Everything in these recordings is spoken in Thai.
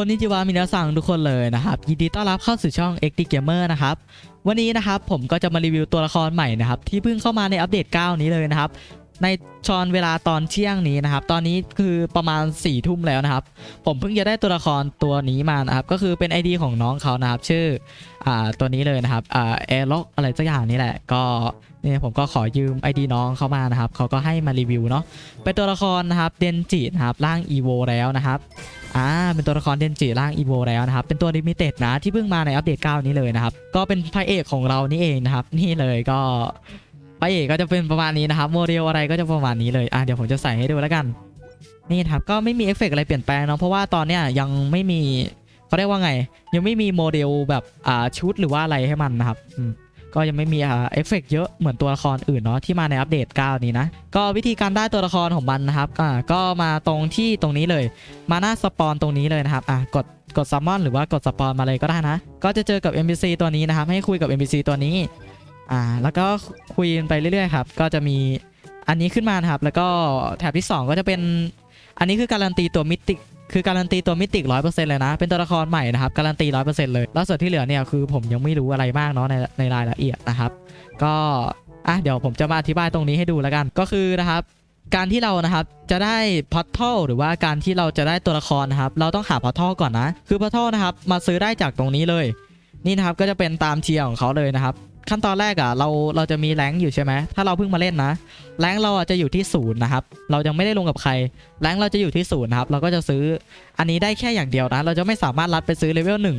คนนิจิวามินาสังทุกคนเลยนะครับยินดีต้อนรับเข้าสู่ช่อง XD Gamer นะครับวันนี้นะครับผมก็จะมารีวิวตัวละครใหม่นะครับที่เพิ่งเข้ามาในอัปเดต 9 นี้เลยนะครับ ในชอนเวลาตอนเที่ยงนี้นะครับ ตอนนี้คือประมาณ4ี่ทุ่มแล้วนะครับ ผมเพิ่งจะได้ตัวละครตัวนี้มานะครับ ก็คือเป็น ID ของน้องเขานะครับ ชื่ออ่าตัวนี้เลยนะครับอ่าแอร์ล็อกอะไรสักอย่างนี่แหละ ก็เนี่ยผมก็ขอยืม ID น้องเขามานะครับ เขาก็ให้มารีวิวเนาะ เป็นตัวละครนะครับ เดนจินะครับ ร่าง EVO แล้วนะครับอ่าเป็นตัวละครเดนจิร่างอีโวแล้วนะครับ เป็นตัวลิมิเต็ดนะที่เพิ่งมาในอัปเดต9นี้เลยนะครับ ก็เป็นพระเอกของเรานี่เองนะครับ นี่เลยก็ พระเอกก็จะเป็นประมาณนี้นะครับโมเดลอะไรก็จะประมาณนี้เลยอะเดี๋ยวผมจะใส่ให้ดูแล้วกัน นี่ครับก็ไม่มีเอฟเฟกต์อะไรเปลี่ยนแปลงเนาะเพราะว่าตอนเนี้ยยังไม่มีเขาเรียกว่าไง ยังไม่มีโมเดลแบบอ่าชุดหรือว่าอะไรให้มันนะครับอืมก็ยังไม่มีอ่าเอฟเฟกต์เยอะเหมือนตัวละครอื่นเนาะที่มาในอัปเดต 9 นี้นะ ก็วิธีการได้ตัวละครของมันนะครับอ่าก็มาตรงที่ตรงนี้เลย มาหน้าสปอนตรงนี้เลยนะครับอะกดกดซัมมอนหรือว่ากดสปอนมาเลยก็ได้นะ ก็จะเจอกับ NPC ตัวนี้นะครับ ให้คุยกับ NPC ตัวนี้ อ่าแล้วก็คุยไปเรื่อยๆครับก็จะมีอันนี้ขึ้นมานะครับ แล้วก็แถบที่ 2 ก็จะเป็น อันนี้คือการันตีตัวมิติคือการันตีตัวมิติร้อยเปอร์เซ็นต์เลยนะ เป็นตัวละครใหม่นะครับ การันตีร้อยเปอร์เซ็นต์เลย แล้วส่วนที่เหลือเนี่ยคือผมยังไม่รู้อะไรมากเนาะในในรายละเอียดนะครับ ก็อะเดี๋ยวผมจะมาอธิบายตรงนี้ให้ดูแล้วกัน ก็คือนะครับ การที่เรานะครับจะได้พอ r ทัลหรือว่าการที่เราจะได้ตัวละครนะครับ เราต้องหาพอ r ทัลก่อนนะ คือพอ r ทัลนะครับมาซื้อได้จากตรงนี้เลย นี่นะครับก็จะเป็นตามเทียร์ของเขาเลยนะครับ ขั้นตอนแรกอะเราเราจะมีแรงอยู่ใช่ไหมถ้าเราเพิ่งมาเล่นนะแรงเราอะจะอยู่ที่ศูนย์นะครับเรายังไม่ได้ลงกับใครแรงเราจะอยู่ที่ศูนย์นะครับเราก็จะซื้ออันนี้ได้แค่อย่างเดียวนะ เราจะไม่สามารถรัดไปซื้อเลเวลหนึ่ง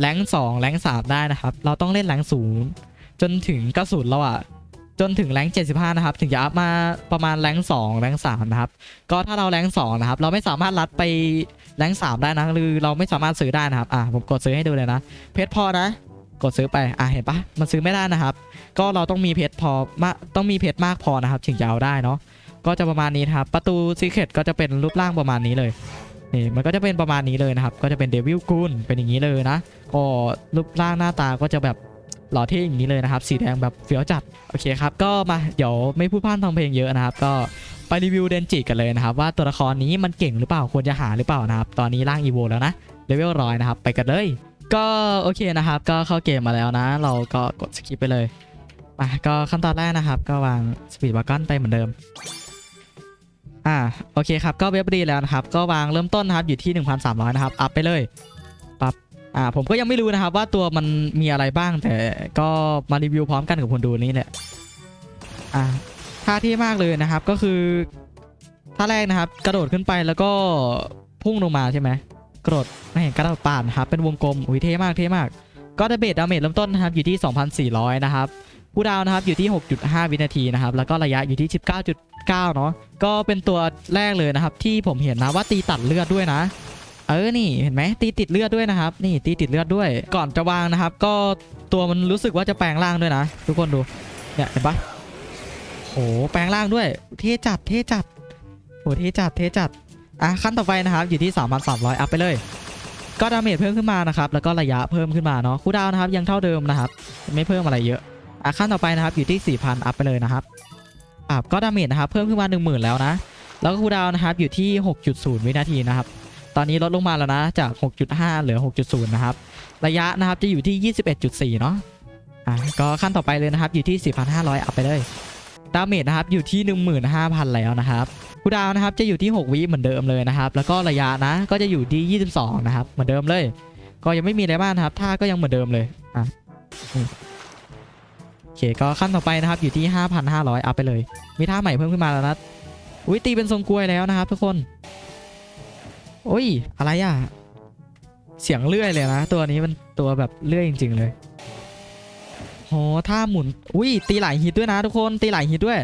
แรงสองแรงสามได้นะครับ เราต้องเล่นแรงศูนย์จนถึงกระสุนเราอะจนถึงแรงค์75 นะครับ ถึงจะอัพมาประมาณแรงค์2แรงค์3นะครับ ก็ถ้าเราแรงค์2นะครับ เราไม่สามารถรัดไปแรงค์3ได้นะ หรือเราไม่สามารถซื้อได้นะครับ อะผมกดซื้อให้ดูเลยนะ เพชรพอนะ กดซื้อไปอะเห็นปะมันซื้อไม่ได้นะครับ ก็เราต้องมีเพชรพอมาต้องมีเพชรมากพอนะครับถึงจะเอาได้เนาะก็จะประมาณนี้ครับประตูซีเครตก็จะเป็นรูปร่างประมาณนี้เลยนี่มันก็จะเป็นประมาณนี้เลยนะครับ ก็จะเป็นเดวิลกูนเป็นอย่างนี้เลยนะก็รูปร่างหน้าตาก็จะแบบหล่อเท่อย่างนี้เลยนะครับ สีแดงแบบเฟี้ยวจัดโอเคครับ ก็มาเดี๋ยวไม่พูดพร่ำทำเพลงเยอะนะครับ ก็ไปรีวิวเดนจิกันเลยนะครับ ว่าตัวละครนี้มันเก่งหรือเปล่าควรจะหาหรือเปล่านะครับ ตอนนี้ร่างอีโวแล้วนะเลเวลร้อยนะครับ ไปกันเลย ก็โอเคนะครับ ก็เข้าเกมมาแล้วนะ เราก็กดสกิปไปเลยมาก็ขั้นตอนแรกนะครับ ก็วางสปีดวากอนไปเหมือนเดิมอ่าโอเคครับก็เว็บดีแล้วนะครับ ก็วางเริ่มต้นนะครับอยู่ที่ 1,300 นะครับ อัพไปเลยปั๊บอ่าผมก็ยังไม่รู้นะครับว่าตัวมันมีอะไรบ้างแต่ก็มารีวิวพร้อมกันกับคนดูนี้แหละอ่าท่าที่มากเลยนะครับก็คือท่าแรกนะครับ กระโดดขึ้นไปแล้วก็พุ่งลงมาใช่ไหม กรดไม่เห็นกระโดดป่านครับเป็นวงกลมอุ้ยเท่มากเท่มาก ก็ดาเบดดาเมจเริ่มต้นนะครับอยู่ที่ 2,400 นะครับผู้ดาวนะครับอยู่ที่ 6.5 วินาทีนะครับแล้วก็ระยะอยู่ที่ 19.9 เนาะก็เป็นตัวแรกเลยนะครับ ที่ผมเห็นนะว่าตีตัดเลือดด้วยนะ เออนี่เห็นไหมตีติดเลือดด้วยนะครับ นี่ตีติดเลือดด้วย ก่อนจะวางนะครับ ก็ตัวมันรู้สึกว่าจะแปลงร่างด้วยนะ ทุกคนดูเนี่ยเห็นปะโหแปลงร่างด้วย เท่จัดเท่จัดโหเท่จัดเท่จัด อะขั้นต่อไปนะครับอยู่ที่ 3,300 อัพไปเลย ก็ดาเมจเพิ่มขึ้นมานะครับแล้วก็ระยะเพิ่มขึ้นมาเนาะคูลดาวนะครับยังเท่าเดิมนะครับ ไม่เพิ่มอะไรเยอะอะขั้นต่อไปนะครับอยู่ที่ 4,000 อัพไปเลยนะครับอะก็ดาเมจนะครับเพิ่มขึ้นมา 10,000 แล้วนะ แล้วก็คูลดาวน์นะครับอยู่ที่ 6.0 วินาทีนะครับตอนนี้ลดลงมาแล้วนะจาก 6.5 เหลือ 6.0 นะครับ ระยะนะครับจะอยู่ที่ 21.4 เนาะอะก็ขั้นต่อไปเลยนะครับอยู่ที่ 4,500 อัพไปเลย ดาเมจนะครับอยู่ที่ 15,000 แล้วนะครับ คูดาวนะครับจะอยู่ที่ 6 วิเหมือนเดิมเลยนะครับ แล้วก็ระยะนะก็จะอยู่ที่ 22 นะครับ เหมือนเดิมเลย ก็ยังไม่มีอะไรมากนครับ ท่าก็ยังเหมือนเดิมเลยอะโอเคก็ขั้นต่อไปนะครับอยู่ที่ 5,500 อัพไปเลย มีท่าใหม่เพิ่มขึ้นมาแล้วนะอุ้ยตีเป็นทรงกลวยแล้วนะครับ ทุกคนโอ้ยอะไรอะเสียงเลื่อยเลยนะ ตัวนี้มันตัวแบบเลื่อยจริง ๆ เลยโหท่าหมุนอุ้ยตีหลายฮิตด้วยนะทุกคนตีหลายฮิตด้วย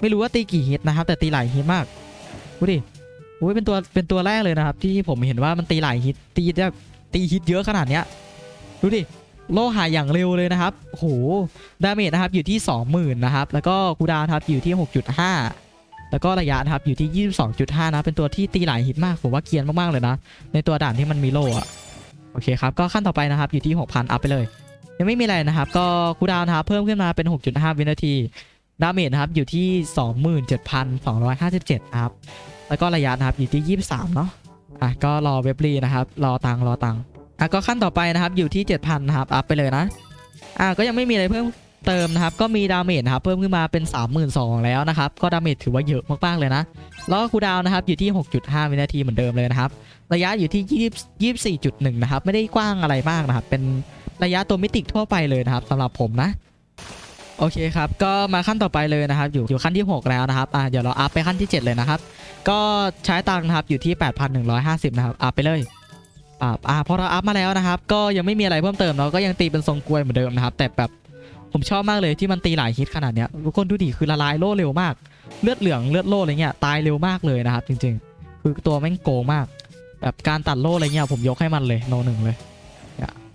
ไม่รู้ว่าตีกี่ฮิตนะครับ แต่ตีหลายฮิตมากดูดิอุ้ยเป็นตัวเป็นตัวแรกเลยนะครับ ที่ผมเห็นว่ามันตีหลายฮิตตีแบบตีฮิตเยอะขนาดเนี้ยดูดิโลหะอย่างเร็วเลยนะครับโหดาเมจนะครับอยู่ที่ 20,000นะครับแล้วก็คูดาวครับอยู่ที่ 6.5 แล้วก็ระยะนะครับอยู่ที่ 22.5 นะเป็นตัวที่ตีหลายฮิตมากผมว่าเกียนมากๆเลยนะ ในตัวด่านที่มันมีโลอะโอเคครับก็ขั้นต่อไปนะครับอยู่ที่ 6,000 อัพไปเลย ยังไม่มีอะไรนะครับ ก็คูดาวนะครับเพิ่มขึ้นมาเป็น 6.5 วินาที ดาเมจนะครับอยู่ที่ 27,257นะครับ แล้วก็ระยะนะครับอยู่ที่ 23 เนาะอะก็รอเว็บรีนะครับ รอตังรอตังอะก็ขั้นต่อไปนะครับอยู่ที่ 7,000นะครับอัพไปเลยนะอะก็ยังไม่มีอะไรเพิ่มเติมนะครับ ก็มีดาเมจนะครับเพิ่มขึ้นมาเป็น 32,000 แล้วนะครับ ก็ดาเมจถือว่าเยอะมากๆเลยนะ แล้วก็คูดาวน์นะครับอยู่ที่ 6.5 วินาทีเหมือนเดิมเลยนะครับ ระยะอยู่ที่ 20 24.1 นะครับ ไม่ได้กว้างอะไรมากนะครับ เป็นระยะตัวมิติทั่วไปเลยนะครับสำหรับผมนะ โอเคครับ ก็มาขั้นต่อไปเลยนะครับ อยู่อยู่ขั้นที่ 6 แล้วนะครับอะเดี๋ยวเราอัพไปขั้นที่ 7 เลยนะครับ ก็ใช้ตังค์นะครับอยู่ที่ 8,150 นะครับ อัพไปเลยอ่าอ่าพอเราอัพมาแล้วนะครับ ก็ยังไม่มีอะไรเพิ่มเติมเนาก็ยังตีเป็นทรงกลวยเหมือนเดิมนะครับ แต่แบบผมชอบมากเลยที่มันตีหลายฮิตขนาดเนี้ยทุกคนดูดิคือละลายโล่เร็วมาก เลือดเหลืองเลือดโล่อะไรเงี้ยตายเร็วมากเลยนะครับ จริง ๆ คือตัวแม่งโกงมาก แบบการตัดโล่อะไรเงี้ยผมยกให้มันเลยโนหนึ่งเลย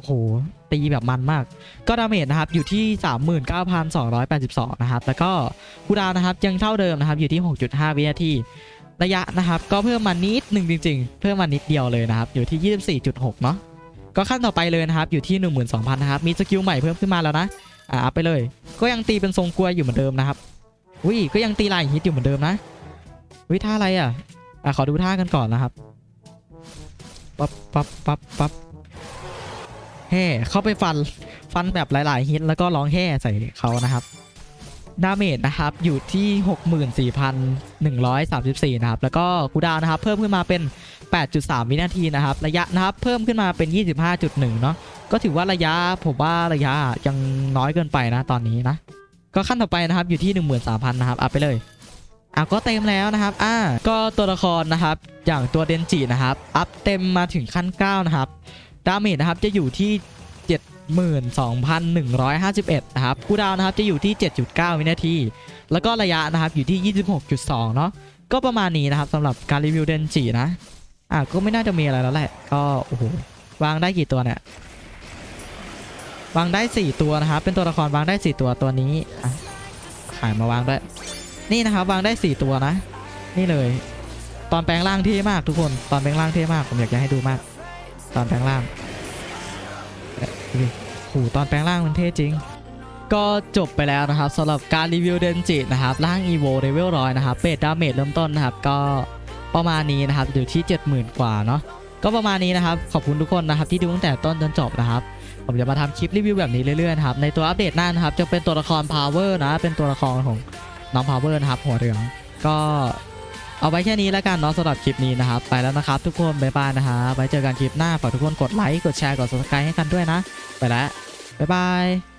โอ้โหตีแบบมันมาก ก็ดาเมจนะครับอยู่ที่ 39,282 นะครับ แล้วก็คูดาวน์นะครับยังเท่าเดิมนะครับอยู่ที่ 6.5 วินาที ระยะนะครับ ก็เพิ่มมานิดหนึ่งจริง ๆ เพิ่มมานิดเดียวเลยนะครับ อยู่ที่ 24.6 เนาะก็ขั้นต่อไปเลยนะครับอยู่ที่ 12,000 นะครับ มีสกิลใหม่เพิ่มขึ้นมาแล้วนะอ่าไปเลย ก็ยังตีเป็นทรงกลวยอยู่เหมือนเดิมนะครับวิก็ยังตีลายฮิตอยู่เหมือนเดิมนะวิท่าอะไรอะอะขอดูท่ากันก่อนนะครับปั๊บปั๊บปั๊บปั๊บ แห่เข้าไปฟันฟันแบบหลาย ๆ ฮิตแล้วก็ร้องแห่ใส่เขานะครับดาเมจนะครับอยู่ที่ 64,134 นะครับ แล้วก็คูดาวน์นะครับ เพิ่มขึ้นมาเป็น 8.3 วินาทีนะครับ ระยะนะครับ เพิ่มขึ้นมาเป็น 25.1 เนาะก็ถือว่าระยะผมว่าระยะยังน้อยเกินไปนะตอนนี้นะ ก็ขั้นต่อไปนะครับอยู่ที่ 13,000 นะครับ อัพไปเลยอะก็เต็มแล้วนะครับ อ่า ก็ตัวละครนะครับ อย่างตัวเดนจินะครับ อัพเต็มมาถึงขั้น 9 นะครับ ดาเมจนะครับจะอยู่ที่ 72,151 นะครับคูดาวนะครับจะอยู่ที่ 7.9 วินาที แล้วก็ระยะนะครับอยู่ที่ 26.2 เนาะก็ประมาณนี้นะครับสำหรับการรีวิวเดนจินะอะก็ไม่น่าจะมีอะไรแล้วแหละ ก็โอ้โหวางได้กี่ตัวเนี่ยวางได้ 4 ตัวนะครับ เป็นตัวละครวางได้ 4 ตัวตัวนี้อะขายมาวางด้วย นี่นะครับวางได้ 4 ตัวนะ นี่เลย ตอนแปลงร่างเท่มากทุกคน ตอนแปลงร่างเท่มาก ผมอยากจะให้ดูมาก ตอนแปลงร่างเนี่ยดูดิโหตอนแปลงร่างมันเท่จริง ก็จบไปแล้วนะครับสำหรับการรีวิวเดนจินะครับร่าง EVO Level ร้อยนะครับเบสดาเมจเริ่มต้นนะครับ ก็ประมาณนี้นะครับอยู่ที่ 70,000 กว่าเนาะก็ประมาณนี้นะครับขอบคุณทุกคนนะครับที่ดูตั้งแต่ต้นจนจบนะครับผมจะมาทำคลิปรีวิวแบบนี้เรื่อยๆนะครับในตัวอัปเดตหน้านะครับจะเป็นตัวละคร Power นะเป็นตัวละครของน้อง Power นะครับหัวเหลืองก็ เอาไว้แค่นี้แล้วกันเนาะสำหรับคลิปนี้นะครับ ไปแล้วนะครับทุกคนบ๊ายบายนะฮะไว้เจอกันคลิปหน้าฝากทุกคนกดไลค์กดแชร์กด subscribe ให้กันด้วยนะ ไปแล้วบ๊ายบาย